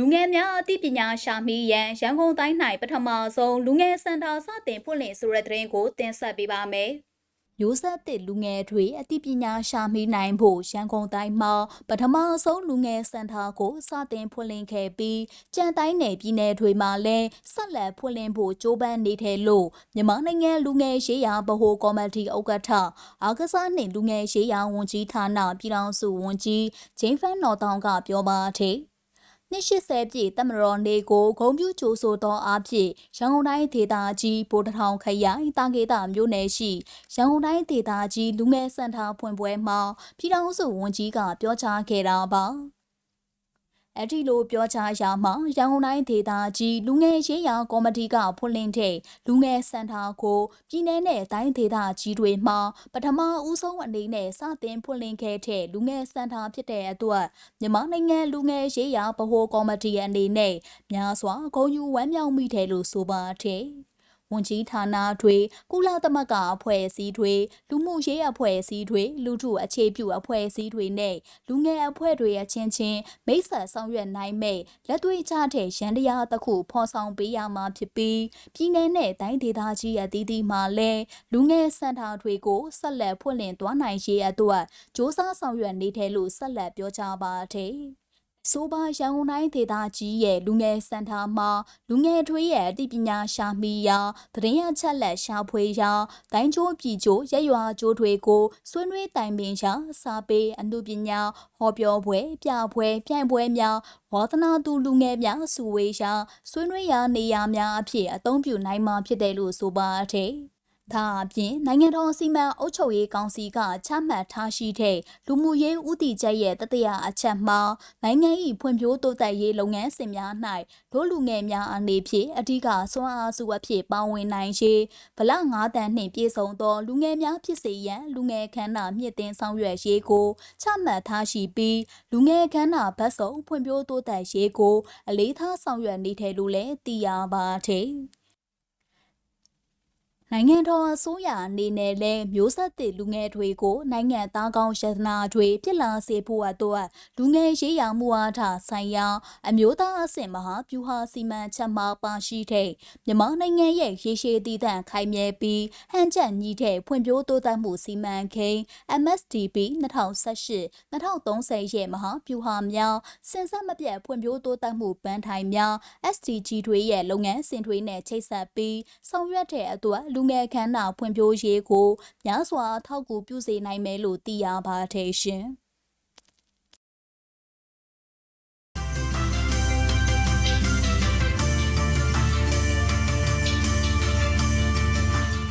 လူငယ်များအသိပညာရှာမိရန်ရန်ကုန်တိုင်း၌ပထမဆုံးလူငယ်စင်တာစတင်ဖွင့်လှစ်ဆိုတဲ့သတင်းကိုတင်ဆက်ပေးပါမယ်။မျိုးဆက်သစ်လူငယ်တွေအသိပညာရှာမိနိုင်ဖို့ရန်ကုန်တိုင်းမှာပထမဆုံးလူငယ်စင်တာကိုစတင်ဖွင့်လှစ်ခဲ့ပြီးကြံတိုင်းနယ်ပြည်နယ်တွေမှာလည်းဆက်လက်ဖွင့်လှစ်ဖို့ကြိုးပမ်းနေတယ်လို့မြန်မာနိုင်ငံလူငယ်ရေးရာဗဟိုကော်မတီဥက္ကဋ္ဌအာကစားနှင့်လူငယ်ရေးရာဝန်ကြီးဌာနပြည်ထောင်စုဝန်ကြီးဂျိန်းဖန်နော်တောင်ကပြောပါတယ်။ နှစ်80ပြည့်တမတော်နေကိုဂုံပြူကြိုဆိုသောအားဖြင့်ရန်ကုန်တိုင်းဒေသကြီးဗိုလ်တထောင်ခရိုင်တာကေတာမြို့နယ်ရှိရန်ကုန်တိုင်းဒေသကြီးလူငယ်စင်တာဖွင့်ပွဲမှာပြည်ထောင်စုဝန်ကြီးကပြောကြားခဲ့တာပါ။ အဲ့ဒီလိုပြောကြားရာမှာရန်ကုန်တိုင်းဒေသကြီးလူငယ်ရေးရာကော်မတီကဖွင့်လှစ်တဲ့လူငယ်စင်တာကိုပြည်내နဲ့တိုင်းဒေသကြီးတွေမှာပထမဦးဆုံးအနေနဲ့စတင်ဖွင့်လှစ်ခဲ့တဲ့လူငယ်စင်တာဖြစ်တဲ့အတွက်မြန်မာနိုင်ငံလူငယ်ရေးရာဗဟိုကော်မတီအနေနဲ့များစွာဂုဏ်ယူဝမ်းမြောက်မိတယ်လို့ဆိုပါတယ်။ ဝန်ကြီးဌာနတွေကုလသမဂ္ဂအဖွဲ့အစည်းတွေလူမှုရေးအဖွဲ့အစည်းတွေလူထုအခြေပြုအဖွဲ့အစည်းတွေနဲ့လူငယ်အဖွဲ့တွေအချင်းချင်းမိတ်ဆက်ဆောင်ရွက်နိုင်မဲ့လက်တွေ့ကျတဲ့ရန်တရားတစ်ခုဖော်ဆောင်ပေးရမှာဖြစ်ပြီးပြည်내နဲ့တိုင်းဒေသကြီးအသီးသီးမှာလည်းလူငယ်စင်တာတွေကိုဆက်လက်ဖွင့်လှစ်သွားနိုင်ရေးအတွက်စ조사ဆောင်ရွက်နေတယ်လို့ဆက်လက်ပြောကြားပါတယ်။ ဆိုပါရန်ကုန်တိုင်းဒေသကြီးရဲ့လူငယ်စင်တာမှာလူငယ်တွေရဲ့အသိပညာရှာမိရာသတင်းအချက်လက်ရှာဖွေရာတိုင်းကျိုးပြည်ကျိုးရက်ရွာကျိုးတွေကိုဆွေးနွေးတိုင်ပင်ရာစာပေအမှုပညာဟောပြောပွဲပြပွဲပြိုင်ပွဲများဝါသနာသူလူငယ်များစုဝေးရာဆွေးနွေးရာနေရာများအဖြစ်အသုံးပြုနိုင်မှာဖြစ်တယ်လို့ဆိုပါတယ်။ ဒါအပြင်နိုင်ငံတော်စီမံအုပ်ချုပ်ရေးကောင်စီကချမှတ်ထားရှိတဲ့လူမှုရေးဥတီချက်ရဲ့တတိယအချက်မှာနိုင်ငံ၏ဖွံ့ဖြိုးတိုးတက်ရေးလုပ်ငန်းစဉ်များ၌ဒို့လူငယ်များအနေဖြင့်အဓိကစွမ်းအားစုအဖြစ်ပါဝင်နိုင်ရေးဗလ9တန်းနှင့်ပြည့်စုံသောလူငယ်များဖြစ်စေရန်လူငယ်ခန္ဓာမြင့်တင်ဆောင်ရွက်ရေးကိုချမှတ်ထားရှိပြီးလူငယ်ခန္ဓာဗတ်စုံဖွံ့ဖြိုးတိုးတက်ရေးကိုအလေးထားဆောင်ရွက်နေတယ်လို့လည်းသိရပါတယ်။ နိုင်ငံတော်အစိုးရအနေနဲ့လည်းမျိုးဆက်သစ်လူငယ်တွေကိုနိုင်ငံသားကောင်းရတနာတွေဖြစ်လာစေဖို့အတွက်လူငယ်ရေးရာမှုအားထားဆိုင်ရာအမျိုးသားအဆင့်မဟာဗျူဟာစီမံချက်မှပါရှိတဲ့မြန်မာနိုင်ငံရဲ့ရေရှည်တည်တံ့ခိုင်မြဲပြီးဟန်ချက်ညီတဲ့ဖွံ့ဖြိုးတိုးတက်မှုစီမံကိန်း MSDP 2018-2030ရဲ့မဟာဗျူဟာများစင်ဆက်မပြတ်ဖွံ့ဖြိုးတိုးတက်မှုပန်းထိုင်များ SDG တွေရဲ့လုပ်ငန်းစဉ်တွေနဲ့ချိတ်ဆက်ပြီးဆောင်ရွက်တဲ့အတွက်လူငယ်ခန္ဓာဖွံ့ဖြိုးရေးကိုများစွာထောက်ကူပြုစေနိုင်မယ်လို့သိရပါတယ်ရှင်။